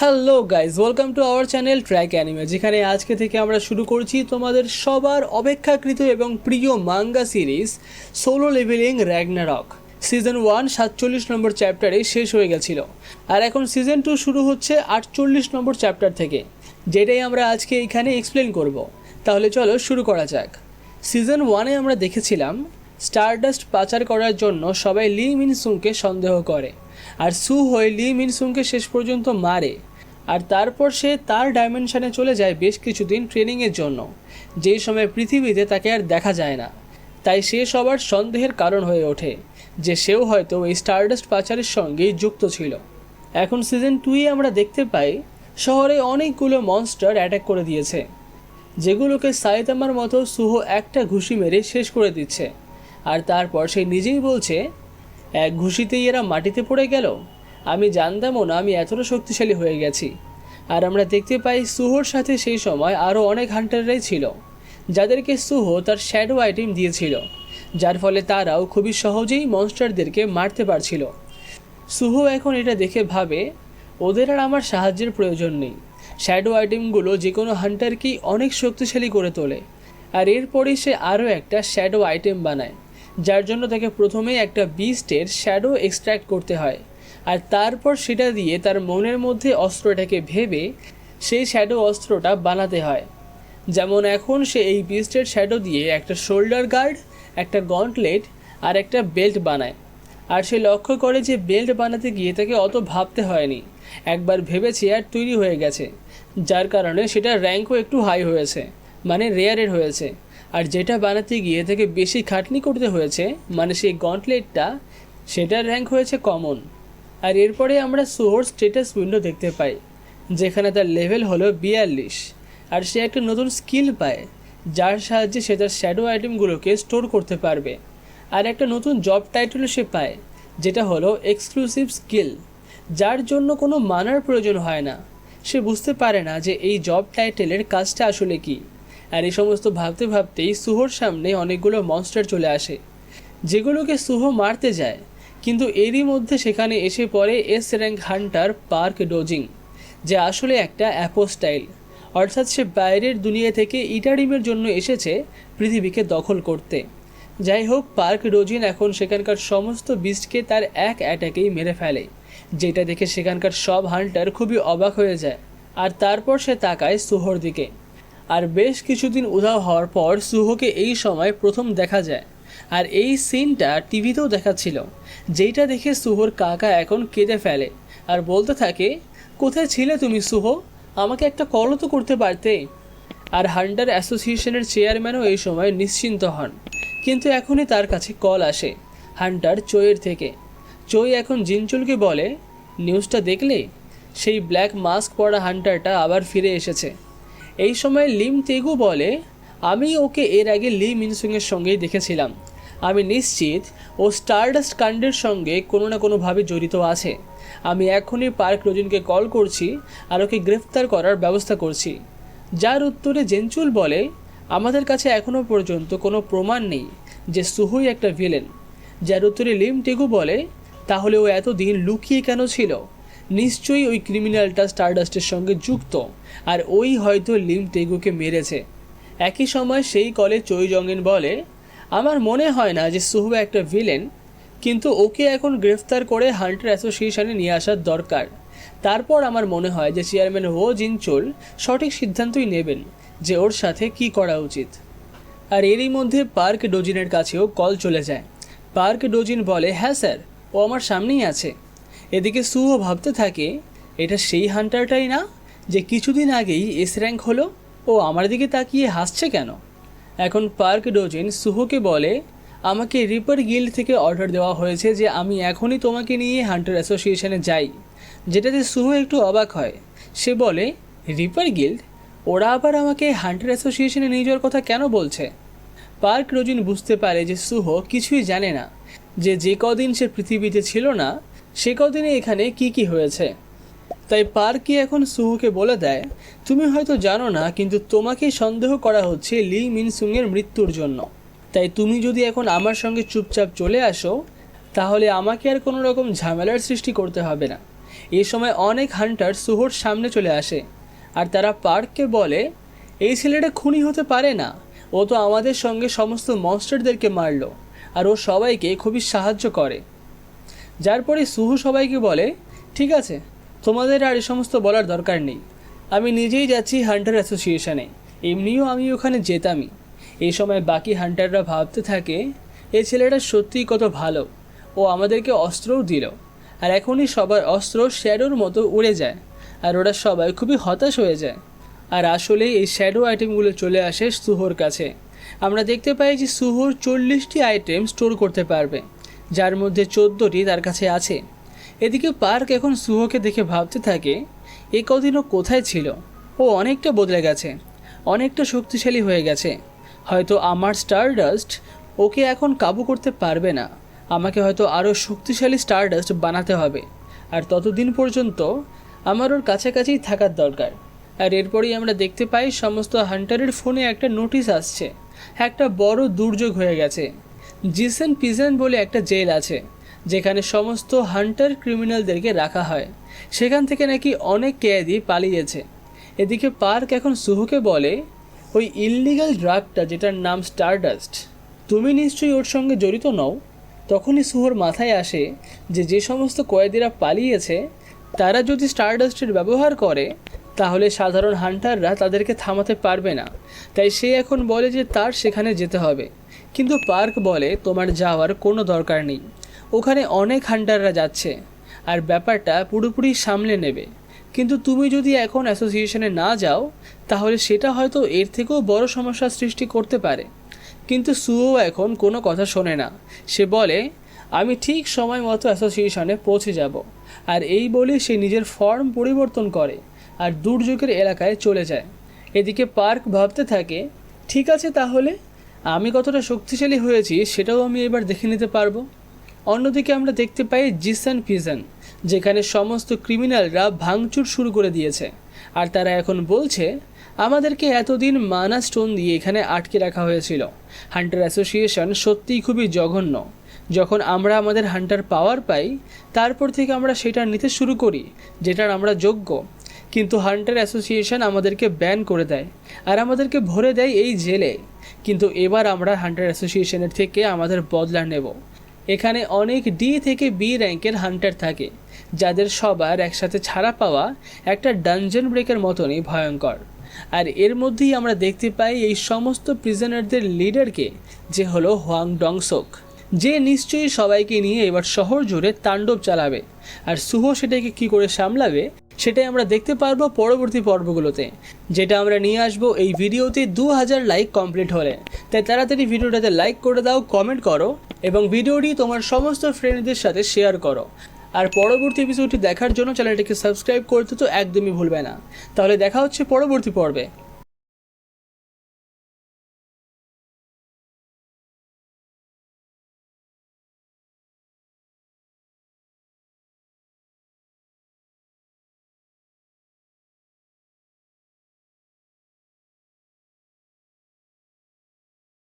Hello guys welcome to our channel track anime যেখানে আজকে থেকে আমরা শুরু করছি তোমাদের সবার অপেক্ষাকৃত এবং প্রিয় manga series solo leveling ragnarok season one সাতচল্লিশ নম্বর চ্যাপ্টারে শেষ হয়ে গেছিল। আর এখন সিজন টু শুরু হচ্ছে আটচল্লিশ নম্বর চ্যাপ্টার থেকে। যেটাই আমরা আজকে এখানে এক্সপ্লেন করব। তাহলে চলো শুরু করা যাক। সিজন ওয়ানে আমরা দেখেছিলাম স্টারডাস্ট পাচার করার জন্য সবাই লি মিনসুংকে সন্দেহ করে। আর সু হয়ে লি মিনসুংকে শেষ পর্যন্ত মারে। আর তারপর সে তার ডাইমেনশনে চলে যায় বেশ কিছুদিন ট্রেনিংয়ের জন্য। যেই সময় পৃথিবীতে তাকে আর দেখা যায় না। তাই সে সবার সন্দেহের কারণ হয়ে ওঠে যে সেও হয়তো এই স্টারডাস্ট পাচারের সঙ্গেই যুক্ত ছিল। এখন সিজন টুয়ে আমরা দেখতে পাই, শহরে অনেকগুলো মনস্টার অ্যাটাক করে দিয়েছে, যেগুলোকে সাইতামার মতো সুহ একটা ঘুষি মেরে শেষ করে দিচ্ছে। আর তারপর সে নিজেই বলছে এক ঘুষিতেই এরা মাটিতে পড়ে গেল। আমি জানতামও না আমি এতটা শক্তিশালী হয়ে গেছি। আর আমরা দেখতে পাই সুহোর সাথে সেই সময় আরও অনেক হান্টাররাই ছিল, যাদেরকে সুহো তার শ্যাডো আইটেম দিয়েছিল, যার ফলে তারাও খুবই সহজেই মনস্টারদেরকে মারতে পারছিল। সুহো এখন এটা দেখে ভাবে, ওদের আর আমার সাহায্যের প্রয়োজন নেই। শ্যাডো আইটেমগুলো যে কোনো হান্টারকেই অনেক শক্তিশালী করে তোলে। আর এরপরেই সে আরও একটা শ্যাডো আইটেম বানায়। যার জন্য তাকে প্রথমেই একটা বিস্টের শ্যাডো এক্সট্র্যাক্ট করতে হয়। আর তারপর সেটা দিয়ে তার মনের মধ্যে অস্ত্রটাকে ভেবে সেই শ্যাডো অস্ত্রটা বানাতে হয়। যেমন এখন সে এই বিস্টের শ্যাডো দিয়ে একটা শোল্ডার গার্ড একটা গন্টলেট আর একটা বেল্ট বানায়। আর সে লক্ষ্য করে যে বেল্ট বানাতে গিয়ে তাকে অত ভাবতে হয়নি। একবার ভেবেছে আর তৈরি হয়ে গেছে, যার কারণে সেটা র্যাঙ্কও একটু হাই হয়েছে মানে রেয়ারের হয়েছে। আর যেটা বানাতে গিয়ে তাকে বেশি খাটনি করতে হয়েছে মানে সেই গন্টলেটটা সেটার র্যাঙ্ক হয়েছে কমন আর এরপরে আমরা সোর স্টেটাস উইন্ডো দেখতে পাই, যেখানে তার লেভেল হলো বিয়াল্লিশ। আর সে একটা নতুন স্কিল পায়, যার সাহায্যে সে তার শ্যাডো আইটেমগুলোকে স্টোর করতে পারবে। আর একটা নতুন জব টাইটেলও সে পায়, যেটা হলো এক্সক্লুসিভ স্কিল যার জন্য কোনো মানার প্রয়োজন হয় না। সে বুঝতে পারে না যে এই জব টাইটেলের কাজটা আসলে কী। আর এই সমস্ত ভাবতে ভাবতেই সুহোর সামনে অনেকগুলো মনস্টার চলে আসে, যেগুলোকে সুহ মারতে যায়। কিন্তু এরই মধ্যে সেখানে এসে পড়ে এস র্যাঙ্ক হান্টার পার্ক ডোজিং যে আসলে একটা অ্যাপোস্টাইল অর্থাৎ সে বাইরের দুনিয়া থেকে ইটারিমের জন্য এসেছে পৃথিবীকে দখল করতে। যাই হোক পার্ক ডোজিন এখন সেখানকার সমস্ত বিস্টকে তার এক অ্যাটাকেই মেরে ফেলে, যেটা দেখে সেখানকার সব হান্টার খুবই অবাক হয়ে যায়। আর তারপর সে তাকায় সুহর দিকে। আর বেশ কিছুদিন উধাও হওয়ার পর সুহোকে এই সময় প্রথম দেখা যায়। আর এই সিনটা টিভিতেও দেখাচ্ছিল, যেইটা দেখে সুহোর কাকা এখন কেঁদে ফেলে আর বলতে থাকে, কোথায় ছিলে তুমি সুহো? আমাকে একটা কলও তো করতে পারতে। আর হান্টার অ্যাসোসিয়েশনের চেয়ারম্যানও এই সময় নিশ্চিন্ত হন। কিন্তু এখনই তার কাছে কল আসে, হান্টার চোয়ের থেকে। চই এখন জিনচুলকে বলে, নিউজটা দেখলে? সেই ব্ল্যাক মাস্ক পরা হান্টারটা আবার ফিরে এসেছে। এই সময় লিম তেগু বলে, আমি ওকে এর আগে লি মিনসুংয়ের সঙ্গেই দেখেছিলাম। আমি নিশ্চিত ও স্টারডাস্ট কাণ্ডের সঙ্গে কোনো না কোনোভাবে জড়িত আছে। আমি এখনই পার্ক রোজিনকে কল করছি আর ওকে গ্রেফতার করার ব্যবস্থা করছি। যার উত্তরে জেনচুল বলে, আমাদের কাছে এখনও পর্যন্ত কোনো প্রমাণ নেই যে সুহুই একটা ভিলেন। যার উত্তরে লিম টেগু বলে, তাহলে ও এতদিন লুকিয়ে কেন ছিল? নিশ্চয়ই ওই ক্রিমিনালটা স্টারডাস্টের সঙ্গে যুক্ত। আর ওই হয়তো লিম টেগুকে মেরেছে। একই সময় সেই কলে চই জঙ্গেন বলে, আমার মনে হয় না যে সুহু একটা ভিলেন কিন্তু ওকে এখন গ্রেফতার করে হান্টার অ্যাসোসিয়েশনে নিয়ে আসার দরকার। তারপর আমার মনে হয় যে চেয়ারম্যান হো জিনচোল সঠিক সিদ্ধান্তই নেবেন যে ওর সাথে কি করা উচিত। আর এরই মধ্যে পার্ক ডোজিনের কাছেও কল চলে যায়। পার্ক ডোজিন বলে হ্যাঁ স্যার, ও আমার সামনেই আছে। এদিকে সুও ভাবতে থাকে, এটা সেই হান্টারটাই না যে কিছুদিন আগেই এস র্যাঙ্ক হলো, ও আমার দিকে তাকিয়ে হাসছে কেন? এখন পার্ক ডোজিন সুহোকে বলে, আমাকে রিপার গিল্ড থেকে অর্ডার দেওয়া হয়েছে যে আমি এখনই তোমাকে নিয়ে হান্টার অ্যাসোসিয়েশনে যাই। যেটাতে সুহো একটু অবাক হয়। সে বলে, রিপার গিল্ড? ওরা আবার আমাকে হান্টার অ্যাসোসিয়েশনে নিয়ে যাওয়ার কথা কেন বলছে? পার্ক রোজিন বুঝতে পারে যে সুহ কিছুই জানে না, যে যে কদিন সে পৃথিবীতে ছিল না সে কদিনে এখানে কি কি হয়েছে? তাই পার্কি এখন সুহুকে বলে দেয়? তুমি হয়তো জানো না, কিন্তু তোমাকেই সন্দেহ করা হচ্ছে লি মিনসুংয়ের মৃত্যুর জন্য। তাই তুমি যদি এখন আমার সঙ্গে চুপচাপ চলে আসো, তাহলে আমাকে আর কোনো রকম ঝামেলার সৃষ্টি করতে হবে না। এ সময় অনেক হান্টার সুহোর সামনে চলে আসে, আর তারা পার্ককে বলে, এই ছেলেটা খুনি হতে পারে না। ও তো আমাদের সঙ্গে সমস্ত মনস্টারদেরকে মারলো, আর ও সবাইকে খুবই সাহায্য করে। যার পরে সুহু সবাইকে বলে, ঠিক আছে, তোমাদের আর এই সমস্ত বলার দরকার নেই। আমি নিজেই যাচ্ছি হান্টার অ্যাসোসিয়েশনে। এমনিও আমি ওখানে যেতামই এই সময় বাকি হান্টাররা ভাবতে থাকে এই ছেলেটা সত্যিই কত ভালো। ও আমাদেরকে অস্ত্রও দিল। আর এখনই সবার অস্ত্র শ্যাডোর মতো উড়ে যায়। আর ওরা সবাই খুবই হতাশ হয়ে যায়। আর আসলে এই শ্যাডো আইটেমগুলো চলে আসে সুহোর কাছে। আমরা দেখতে পাই যে সুহোর চল্লিশটি আইটেম স্টোর করতে পারবে। যার মধ্যে চোদ্দোটি তার কাছে আছে। এদিকে পার্ক এখন সুহোকে দেখে ভাবতে থাকে, এ কদিনও কোথায় ছিল? ও অনেকটা বদলে গেছে, অনেকটা শক্তিশালী হয়ে গেছে। হয়তো আমার স্টারডাস্ট ওকে এখন কাবু করতে পারবে না। আমাকে হয়তো আরও শক্তিশালী স্টারডাস্ট বানাতে হবে। আর ততদিন পর্যন্ত আমার ওর কাছাকাছিই থাকার দরকার। আর এরপরেই আমরা দেখতে পাই সমস্ত হান্টারের ফোনে একটা নোটিশ আসছে। একটা বড় দুর্যোগ হয়ে গেছে। জিসেন পিজেন বলে একটা জেল আছে, যেখানে সমস্ত হান্টার ক্রিমিনালদেরকে রাখা হয়। সেখান থেকে নাকি অনেক কয়েদি পালিয়েছে এদিকে পার্ক এখন সুহুকে বলে, ওই ইললিগাল ড্রাগটা যেটার নাম স্টারডাস্ট, তুমি নিশ্চয়ই ওর সঙ্গে জড়িত নও? তখনই সুহর মাথায় আসে যে যে সমস্ত কয়েদিরা পালিয়েছে, তারা যদি স্টারডাস্টের ব্যবহার করে, তাহলে সাধারণ হান্টাররা তাদেরকে থামাতে পারবে না। তাই সে এখন বলে যে তার সেখানে যেতে হবে। কিন্তু পার্ক বলে তোমার যাওয়ার কোনো দরকার নেই। ওখানে অনেক হান্টাররা যাচ্ছে। আর ব্যাপারটা পুরোপুরি সামলে নেবে। কিন্তু তুমি যদি এখন অ্যাসোসিয়েশনে না যাও, তাহলে সেটা হয়তো এর থেকেও বড় সমস্যার সৃষ্টি করতে পারে। কিন্তু সুও এখন কোনো কথা শোনে না। সে বলে, আমি ঠিক সময় মতো অ্যাসোসিয়েশনে পৌঁছে যাব। আর এই বলে সে নিজের ফর্ম পরিবর্তন করে আর দুর্যোগের এলাকায় চলে যায়। এদিকে পার্ক ভাবতে থাকে, ঠিক আছে তাহলে? আমি কতটা শক্তিশালী হয়েছি সেটাও আমি এবার দেখে নিতে পারব। অন্যদিকে আমরা দেখতে পাই জিসান পিজন যেখানে সমস্ত ক্রিমিনালরা ভাঙচুর শুরু করে দিয়েছে। আর তারা এখন বলছে, আমাদেরকে এতদিন মানা স্টোন দিয়ে এখানে আটকে রাখা হয়েছিল। হান্টার অ্যাসোসিয়েশন সত্যিই খুবই জঘন্য। যখন আমরা আমাদের হান্টার পাওয়ার পাই, তারপর থেকে আমরা সেটা নিতে শুরু করি, যেটার আমরা যোগ্য। কিন্তু হান্টার অ্যাসোসিয়েশন আমাদেরকে ব্যান করে দেয় আর আমাদেরকে ভরে দেয় এই জেলে। কিন্তু এবার আমরা হান্টার অ্যাসোসিয়েশনের থেকে আমাদের বদলা নেব। এখানে অনেক ডি থেকে বি র্যাঙ্কের হান্টার থাকে, যাদের সবার একসাথে ছাড়া পাওয়া একটা ডানজন ব্রেকের মতনই ভয়ঙ্কর। আর এর মধ্যেই আমরা দেখতে পাই এই সমস্ত প্রিজনারদের লিডারকে যে হলো হোয়াং ডংসোক যে নিশ্চয়ই সবাইকে নিয়ে এবার শহর জুড়ে তাণ্ডব চালাবে। আর সুহ সেটাকে কি করে সামলাবে? সেটাই আমরা দেখতে পারব পরবর্তী পর্বগুলোতে, যেটা আমরা নিয়ে আসব এই ভিডিওতে দু হাজার লাইক কমপ্লিট হলে। তাই তাড়াতাড়ি ভিডিওটাতে লাইক করে দাও কমেন্ট করো, এবং ভিডিওটি তোমার সমস্ত ফ্রেন্ডদের সাথে শেয়ার করো। আর পরবর্তী এপিসোডটি দেখার জন্য চ্যানেলটিকে সাবস্ক্রাইব করতে তো একদমই ভুলবে না। তাহলে দেখা হচ্ছে পরবর্তী পর্বে।